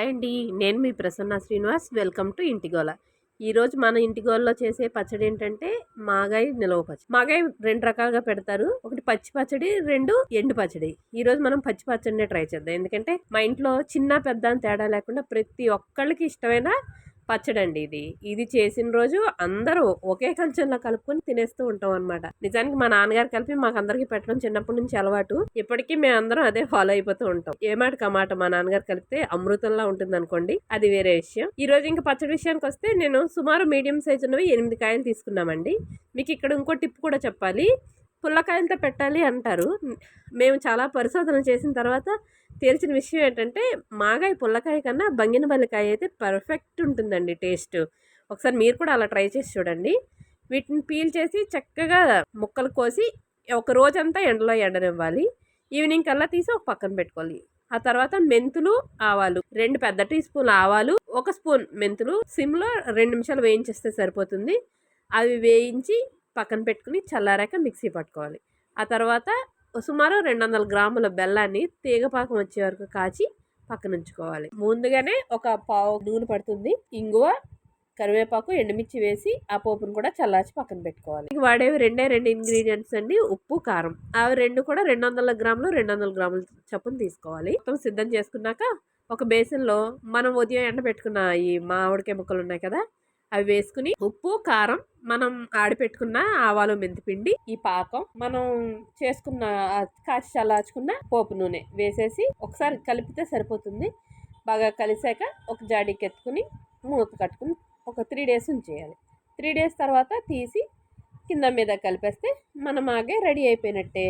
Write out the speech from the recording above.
Hi అండి నేను మీ ప్రసన్న శ్రీనివాస్ వెల్కమ్ టు ఇంటిగోల ఈరోజు మన ఇంటిగోలలో చేసే పచ్చడి ఏంటంటే మాగాయ నిలవ పచ్చడి. మాగాయ రెండు రకాలుగా పెడతారు. ఒకటి పచ్చి పచ్చడి రెండు ఎండు పచ్చడి. ఈ రోజు మనం పచ్చి పచ్చడినే ట్రై చేద్దాం. ఎందుకంటే మా ఇంట్లో చిన్న పెద్ద అని తేడా లేకుండా ప్రతి ఒక్కళ్ళకి ఇష్టమైన పచ్చడి అండి ఇది. ఇది చేసిన రోజు అందరూ ఒకే కంచంలో కలుపుకొని తినేస్తూ ఉంటాం అనమాట నిజానికి మా నాన్నగారు కలిపి మాకు అందరికి పెట్టడం చిన్నప్పటి నుంచి అలవాటు. ఇప్పటికీ మేము అందరం అదే ఫాలో అయిపోతూ ఉంటాం. ఏ మాట కమాట మా నాన్నగారు కలిపితే అమృతంలా ఉంటుంది అనుకోండి అది వేరే విషయం. ఈ రోజు ఇంకా పచ్చడి విషయానికి వస్తే నేను సుమారు మీడియం సైజ్ ఉన్నవి ఎనిమిది కాయలు తీసుకున్నామండి. మీకు ఇక్కడ ఇంకో టిప్ కూడా చెప్పాలి. పుల్లకాయలతో పెట్టాలి అంటారు. మేము చాలా పరిశోధన చేసిన తర్వాత తెలిసిన విషయం ఏంటంటే మాగాయ పుల్లకాయ కన్నా బంగినపల్లికాయ అయితే పర్ఫెక్ట్ ఉంటుందండి టేస్ట్ ఒకసారి మీరు కూడా అలా ట్రై చేసి చూడండి. వీటిని పీల్ చేసి చక్కగా ముక్కలు కోసి ఒక రోజంతా ఎండలో ఎండనివ్వాలి. ఈవినింగ్ కల్లా తీసి ఒక పక్కన పెట్టుకోవాలి. ఆ తర్వాత మెంతులు ఆవాలు రెండు పెద్ద టీ స్పూన్ ఆవాలు ఒక స్పూన్ మెంతులు సిమ్లో రెండు నిమిషాలు వేయించేస్తే సరిపోతుంది. అవి వేయించి పక్కన పెట్టుకుని చల్లారాక మిక్సీ పట్టుకోవాలి. ఆ తర్వాత సుమారు రెండు వందల గ్రాముల బెల్లాన్ని తీగపాకం వచ్చే వరకు కాచి పక్కన ఉంచుకోవాలి ముందుగానే ఒక పావు నూనె పడుతుంది. ఇంగువ కరివేపాకు ఎండుమిర్చి వేసి ఆ పోపును కూడా చల్లార్చి పక్కన పెట్టుకోవాలి. ఇక వాడేవి రెండే రెండు ఇంగ్రీడియంట్స్ అండి. ఉప్పు కారం. అవి రెండు కూడా రెండు వందల గ్రాములు రెండు వందల గ్రాముల చప్పున తీసుకోవాలి. మొత్తం సిద్ధం చేసుకున్నాక ఒక బేసిన్లో మనం ఉదయం ఎండ పెట్టుకున్న ఈ మామిడికాయ ముక్కలు ఉన్నాయి కదా అవి వేసుకుని ఉప్పు కారం మనం ఆడిపెట్టుకున్న ఆవాలు మెంతిపిండి ఈ పాకం మనం చేసుకున్న కాచి చల్లార్చుకున్న పోపు నూనె వేసేసి ఒకసారి కలిపితే సరిపోతుంది. బాగా కలిసాక ఒక జాడీకి ఎత్తుకుని మూత కట్టుకుని ఒక త్రీ డేస్ ఉంచేయాలి. త్రీ డేస్ తర్వాత తీసి కింద మీద కలిపేస్తే మనం ఆగే రెడీ అయిపోయినట్టే.